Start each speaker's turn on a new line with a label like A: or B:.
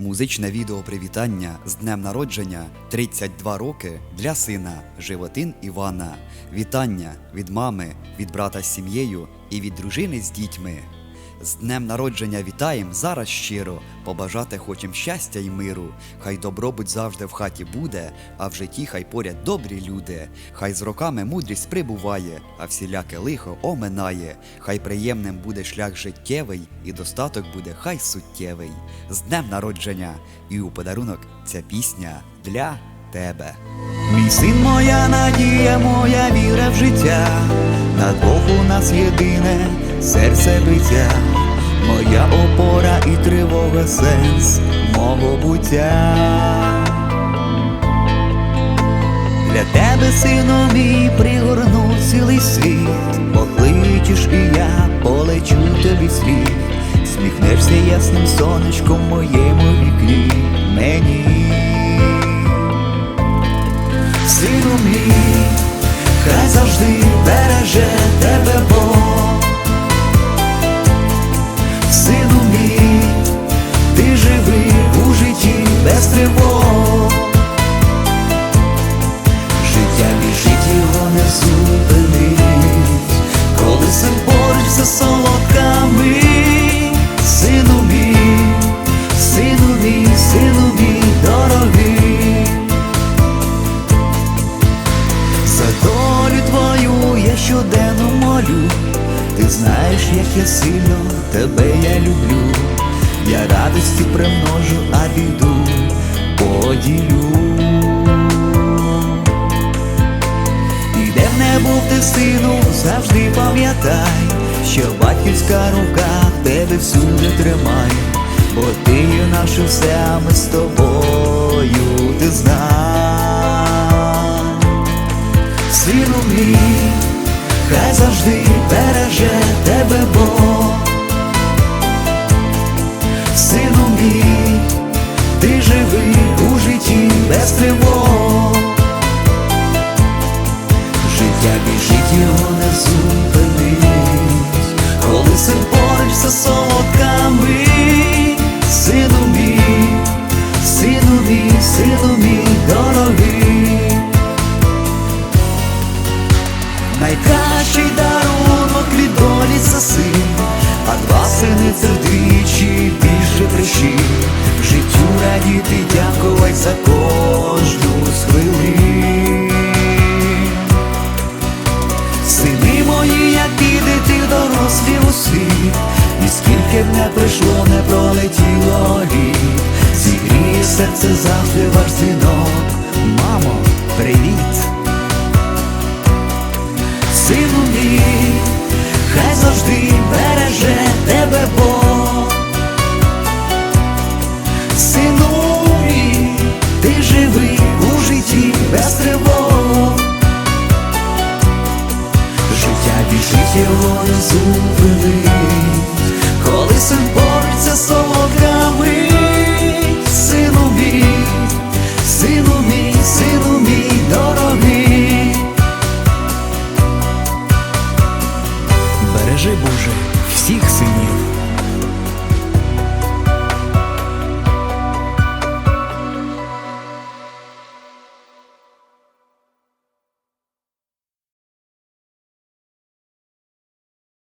A: Музичне відео привітання з днем народження 32 роки для сина Животин Івана. Вітання від мами, від брата з сім'єю і від дружини з дітьми. З днем народження вітаєм зараз щиро, побажати хочем щастя й миру. Хай добробут завжди в хаті буде, а в житті хай поряд добрі люди. Хай з роками мудрість прибуває, а всіляке лихо оминає. Хай приємним буде шлях життєвий, і достаток буде хай суттєвий. З днем народження! І у подарунок ця пісня для тебе. Мій син, моя надія, моя віра в життя, на двох у нас єдине серце биття, моя опора і тривога сенс мого буття. Для тебе, сину мій, пригорну цілий світ, покличеш і я полечу тобі світ, сміхнешся ясним сонечком моєму вікні мені. Сину мій, коли син поруч все солодка. Сину мій, сину мій, сину мій дорогий. За долю твою я щоденно молю, ти знаєш, як я сильно тебе я люблю, я радості примножу, а біду поділю. Був ти сину, завжди пам'ятай, що батьківська рука тебе всюди тримає, бо ти є наше все, а ми з тобою ти знай. Сину мій, хай завжди це вдвічі більше причин. Життю радіти, дякувати за кожну з. Сини мої, як підете дорослі у світ, і скільки б не прийшло, не пролетіло літ, зігріє серце завжди ваш дзвінок. Мамо, внизу коли син бореться з собою.